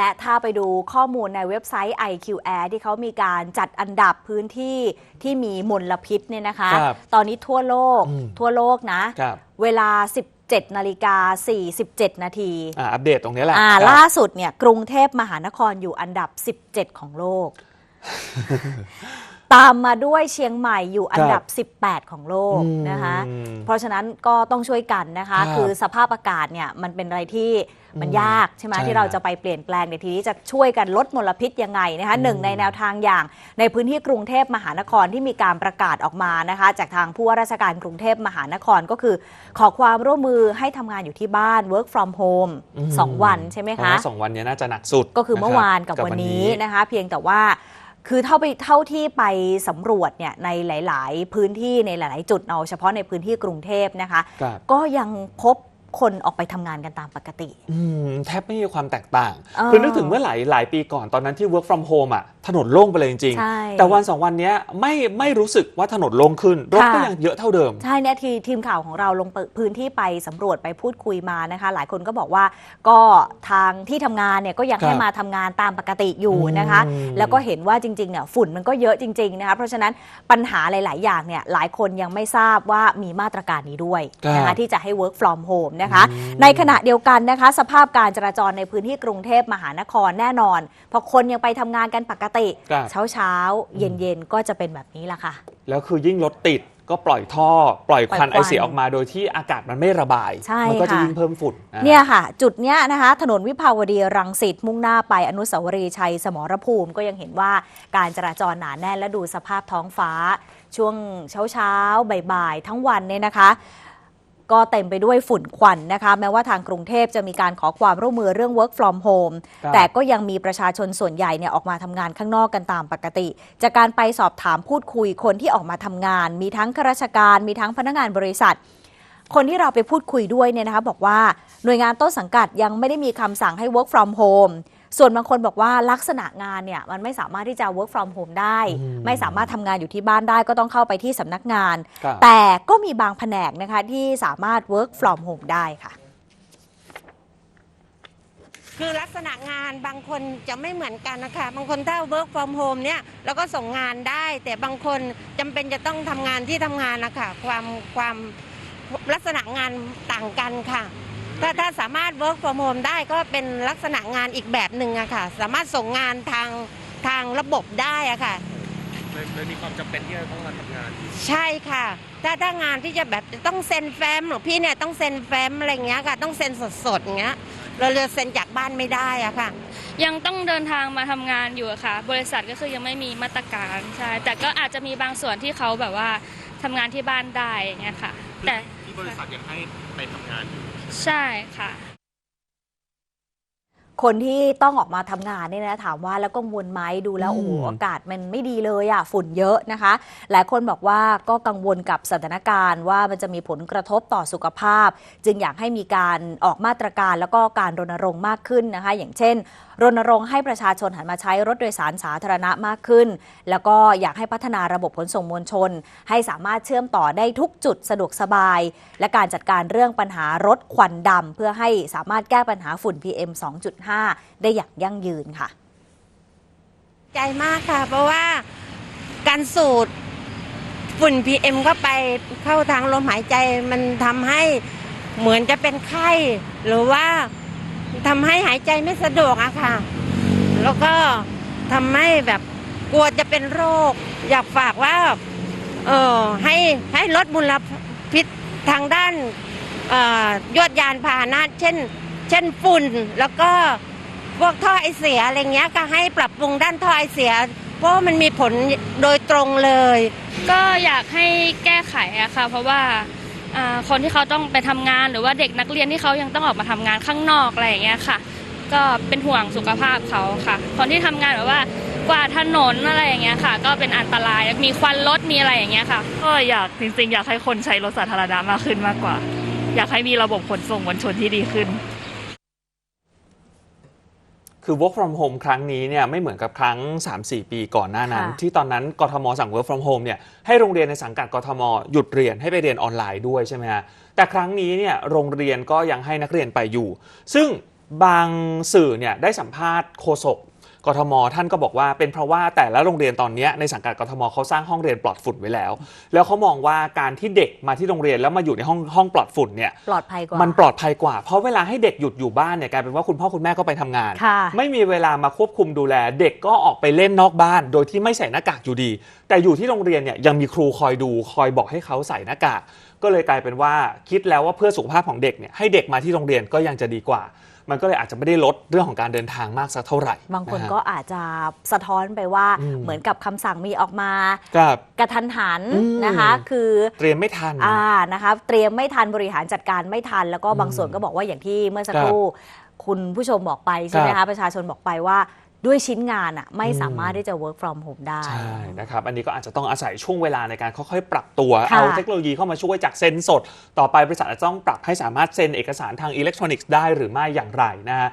และถ้าไปดูข้อมูลในเว็บไซต์ IQAir ที่เขามีการจัดอันดับพื้นที่ที่มีมลพิษเนี่ยนะคะ ครับตอนนี้ทั่วโลกอืม ทั่วโลกนะ ครับเวลา 17นาฬิกา47 นาทีอ่าอัปเดตตรงนี้แหละอ่าครับ ล่าสุดเนี่ยกรุงเทพมหานครอยู่อันดับ 17 ของโลก ตามมาด้วยเชียงใหม่อยู่อันดับ 18 ของโลกอืมนะคะเพราะฉะนั้นก็ต้องช่วยกันนะคะ ครับคือสภาพอากาศเนี่ยมันเป็นอะไรที่มันอืมยากใช่ไหมใช่ที่เราจะไปเปลี่ยนแปลงในทีนี้จะช่วยกันลดมลพิษยังไงนะคะหนึ่งในแนวทางอย่างในพื้นที่กรุงเทพมหานครที่มีการประกาศออกมานะคะ จากทางผู้ว่าราชการกรุงเทพมหานครก็คือ ขอความร่วมมือให้ทำงานอยู่ที่บ้าน work from home อืม สองวันใช่ไหมเพราคะ ว่าสองวันเนี้น่าจะหนักสุดก็คือเมื่อวานกับะรับวันนี้นะคะ เพียงแต่ว่า คือเท่าไปเท่าที่ไปสำรวจเนี่ยในหลาย ๆ พื้นที่ในหลาย ๆ จุดเอาเฉพาะในพื้นที่กรุงเทพนะคะ ครับ ก็ยังพบคนออกไปทำงานกันตามปกติ อืมแทบไม่มีความแตกต่าง เออคือนึกถึงเมื่อหลายหลายปีก่อนตอนนั้นที่ work from home อะถนนโล่งไปเลยจริง ใช่ ๆ แต่วันสองวันเนี้ยไม่ไม่รู้สึกว่าถนนโล่งขึ้น รถก็ค่ะยังเยอะเท่าเดิม ใช่เนี่ยทีทีมข่าวของเราลงพื้นที่ไปสำรวจไปพูดคุยมานะคะ หลายคนก็บอกว่าก็ทางที่ทำงานเนี่ยก็ยังครับให้มาทำงานตามปกติอยู่นะคะ อืมแล้วก็เห็นว่าจริงๆเนี่ยฝุ่นมันก็เยอะจริงๆนะคะเพราะฉะนั้นปัญหาหลาย ๆ อย่างเนี่ยหลายคนยังไม่ทราบว่ามีมาตรการนี้ด้วยนะครัคะบที่จะให้ work from home นะคะ อืม ในขณะเดียวกันนะคะ สภาพการจราจรในพื้นที่กรุงเทพมหานครแน่นอนพอคนยังไปทำงานกันปกติครับเช้าเช้าๆเย็นๆก็จะเป็นแบบนี้ละค่ะ แล้วคือยิ่งรถติดก็ปล่อยท่อ ปล่อยควันปล่ไออยควันเสียออกมาโดยที่อากาศมันไม่ระบายใช่มัก็จะค่ะยิ่งเพิ่มฝุ่นนะเนี่ยค่ะ จุดเนี้ยนะคะ ถนนวิภาวดีรังสิตมุ่งหน้าไปอนุสาวรีย์ชัยสมรภูมิก็ยังเห็นว่าการจราจรหนาแน่นและดูสภาพท้องฟ้า ช่วงเช้าเช้าๆบ่ายๆทั้งวันเนี่ยนะคะ ก็เต็มไปด้วยฝุ่นควันนะคะ แม้ว่าทางกรุงเทพจะมีการขอความร่วมมือเรื่อง work from home ครับแต่ก็ยังมีประชาชนส่วนใหญ่เนี่ยออกมาทำงานข้างนอกกันตามปกติ จากการไปสอบถามพูดคุยคนที่ออกมาทำงาน มีทั้งข้าราชการ มีทั้งพนักงานบริษัทคนที่เราไปพูดคุยด้วยเนี่ยนะคะบอกว่าหน่วยงานต้นสังกัดยังไม่ได้มีคำสั่งให้ work from home ส่วนบางคนบอกว่าลักษณะงานเนี่ยมันไม่สามารถที่จะ work from home ได้ อืมไม่สามารถทำงานอยู่ที่บ้านได้ก็ต้องเข้าไปที่สำนักงาน ครับ แต่ก็มีบางแผนกนะคะที่สามารถ work from home ได้ค่ะ คือลักษณะงานบางคนจะไม่เหมือนกันนะคะ บางคนถ้า work from home เนี่ยเราก็ส่งงานได้ แต่บางคนจำเป็นจะต้องทำงานที่ทำงานนะคะความความลักษณะงานต่างกันค่ะ ถ้าถ้าสามารถ work from home ได้ก็เป็นลักษณะงานอีกแบบหนึ่งอะค่ะ สามารถส่งงานทางทางระบบได้อะค่ะ เลยเลยมีความจำเป็นที่จะต้องมาทำงาน ใช่ค่ะ ถ้าถ้างานที่จะแบบจะต้องเซ็นแฟ้มหรือพี่เนี่ยต้องเซ็นแฟ้มอะไรอย่างเงี้ยค่ะ ต้องเซ็นสดๆอย่างเงี้ย เราเลยเซ็นจากบ้านไม่ได้อะค่ะ ยังต้องเดินทางมาทำงานอยู่อะค่ะ บริษัทก็คือยังไม่มีมาตรการใช่แต่ก็อาจจะมีบางส่วนที่เขาแบบว่าทำงานที่บ้านได้อย่างเงี้ยค่ะ แต่ที่บริษัทยังให้ไปทำงานอยู่ ใช่ค่ะ คนที่ต้องออกมาทำงานเนี่ยนะถามว่าแล้วกังวลไหมดูแล้วอืมโอ้โหอากาศมันไม่ดีเลยอะฝุ่นเยอะนะคะ หลายคนบอกว่าก็กังวลกับสถานการณ์ว่ามันจะมีผลกระทบต่อสุขภาพ จึงอยากให้มีการออกมาตรการแล้วก็การรณรงค์มากขึ้นนะคะ อย่างเช่น รณรงค์ให้ประชาชนหันมาใช้รถโดยสารสาธารณะมากขึ้น แล้วก็อยากให้พัฒนาระบบขนส่งมวลชน ให้สามารถเชื่อมต่อได้ทุกจุดสะดวกสบาย และการจัดการเรื่องปัญหารถควันดำเพื่อให้สามารถแก้ปัญหาฝุ่น PM 2.5ได้อย่างยั่งยืนค่ะ ใจมากค่ะ เพราะว่าการสูดฝุ่น PM เข้าไปเข้าทางลมหายใจมันทำให้เหมือนจะเป็นไข้ หรือว่าทำให้หายใจไม่สะดวกอะค่ะ แล้วก็ทำให้แบบกลัวจะเป็นโรค อยากฝากว่าเออให้ให้ลดมลพิษทางด้านออยวดยานพาหนะเช่น เช่นฝุ่นแล้วก็พวกท่อไอเสียอะไรเงี้ยก็ให้ปรับปรุงด้านท่อไอเสีย เพราะว่ามันมีผลโดยตรงเลย ก็อยากให้แก้ไขอะค่ะ เพราะว่าอ่าคนที่เขาต้องไปทำงานหรือว่าเด็กนักเรียนที่เขายังต้องออกมาทำงานข้างนอกอะไรอย่างเงี้ยค่ะ ก็เป็นห่วงสุขภาพเขาค่ะ คนที่ทำงานแบบว่ากวาดถนนอะไรอย่างเงี้ยค่ะ ก็เป็นอันตรายมีควันรถมีอะไรอย่างเงี้ยค่ะก็อยากจริงๆ อยากให้คนใช้รถสาธารณะมากขึ้นมากกว่า อยากให้มีระบบขนส่งมวลชนที่ดีขึ้น คือ work from home ครั้งนี้เนี่ยไม่เหมือนกับครั้ง 3-4 ปีก่อนหน้านั้น ค่ะที่ตอนนั้นกทมสั่ง work from home เนี่ยให้โรงเรียนในสังกัดกทมหยุดเรียนให้ไปเรียนออนไลน์ด้วยใช่ไหมฮะแต่ครั้งนี้เนี่ยโรงเรียนก็ยังให้นักเรียนไปอยู่ ซึ่งบางสื่อเนี่ยได้สัมภาษณ์โฆษก กทมท่านก็บอกว่าเป็นเพราะว่าแต่ละโรงเรียนตอนเนี้ยในสังกัดกทมเขาสร้างห้องเรียนปลอดฝุ่นไว้แล้ว แล้วเขามองว่าการที่เด็กมาที่โรงเรียนแล้วมาอยู่ในห้องห้องปลอดฝุ่นเนี่ยปลอดภัยกว่ามันปลอดภัยกว่า เพราะเวลาให้เด็กหยุดอยู่บ้านเนี่ยกลายเป็นว่าคุณพ่อคุณแม่ก็ไปทำงานค่ะไม่มีเวลามาควบคุมดูแล เด็กก็ออกไปเล่นนอกบ้าน โดยที่ไม่ใส่หน้ากากอยู่ดี แต่อยู่ที่โรงเรียนเนี่ยยังมีครูคอยดูคอยบอกให้เขาใส่หน้ากากก็เลยกลายเป็นว่าคิดแล้วว่าเพื่อสุขภาพของเด็กเนี่ยให้เด็กมาที่โรงเรียนก็ยังจะดีกว่ามันก็เลยอาจจะไม่ได้ลดเรื่องของการเดินทางมากสักเท่าไหร่ บางคนะฮะก็อาจจะสะท้อนไปว่าอืมเหมือนกับคำสั่งมีออกมากับกระทันหันอืมนะคะ คือเตรียมไม่ทันอ่านะคะเตรียมไม่ทันบริหารจัดการไม่ทัน แล้วก็บางอืมส่วนก็บอกว่าอย่างที่เมื่อสักครับครู่คุณผู้ชมบอกไปใช่ไหมครัคะบประชาชนบอกไปว่า ด้วยชิ้นงานอะไม่อืมสามารถที่จะ work from home ได้ ใช่นะครับอันนี้ก็อาจจะต้องอาศัยช่วงเวลาในการค่อยๆ ปรับตัวค่ะเอาเทคโนโลยีเข้ามาช่วยจากเซ็นสด ต่อไปบริษัทอาจจะต้องปรับให้สามารถเซ็นเอกสารทางอิเล็กทรอนิกส์ได้หรือไม่อย่างไรนะฮะ